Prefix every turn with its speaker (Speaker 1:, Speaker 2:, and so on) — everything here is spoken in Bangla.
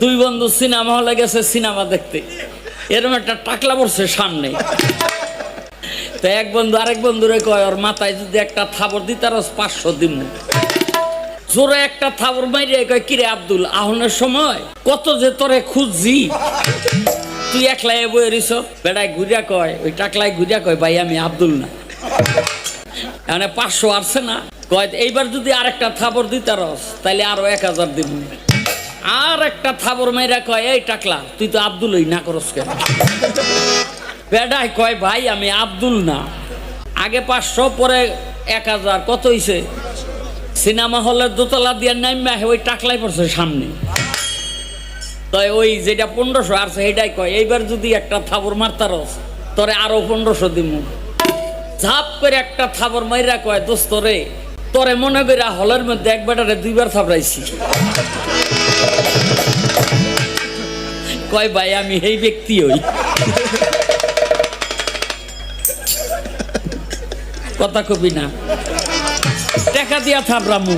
Speaker 1: দুই বন্ধু সিনেমা হলে গেছে সিনেমা দেখতে। এরকম একটা টাকলা পড়ছে সামনে। তো এক বন্ধু আরেক বন্ধুরে কয়, ওর মাথায় যদি একটা থাবর দিতার পাঁচশো দিন জোরে একটা থাবর মাইরে কয়, কিরে আব্দুল, আহনের সময় কত যে তোরে খুঁজছি। তুই একলাই বয়ে রিস বেড়ায় ঘুরিয়া কয়, ওই টাকলায় ঘুরিয়া কয়, ভাই, আমি আব্দুল না। মানে পাঁচশো আসছে না। কয়, এইবার যদি আরেকটা থাবর দিতারস তাইলে আরও এক হাজার দিব আর একটা থাবর মাইরা কয়, এই টাকলা, তুই তো আব্দুলই না করস কেন? বেডাই কয়, ভাই, আমি আব্দুল না। আগে পাঁচশো, পরে এক হাজার, কত হইছে? সিনেমা হলের দোতলা দিয়ে নাইমা ওই টাকলাই পড়ছে সামনে। তো ওই যেটা পনেরোশো আর সেটাই কয়, এইবার যদি একটা থাবর মারতারস, তোরে আরও পনেরোশো দিব ঝাপ করে একটা থাবর মাইরা কয়, দোস্ত রে তোরে মনে করি হলের মধ্যে এক বেটারে দুইবার থাপড়াইছি। কয় ভাই, আমি এই ব্যক্তি হই। কথা কবি না। দেখা দিয়া থাপড়ামু।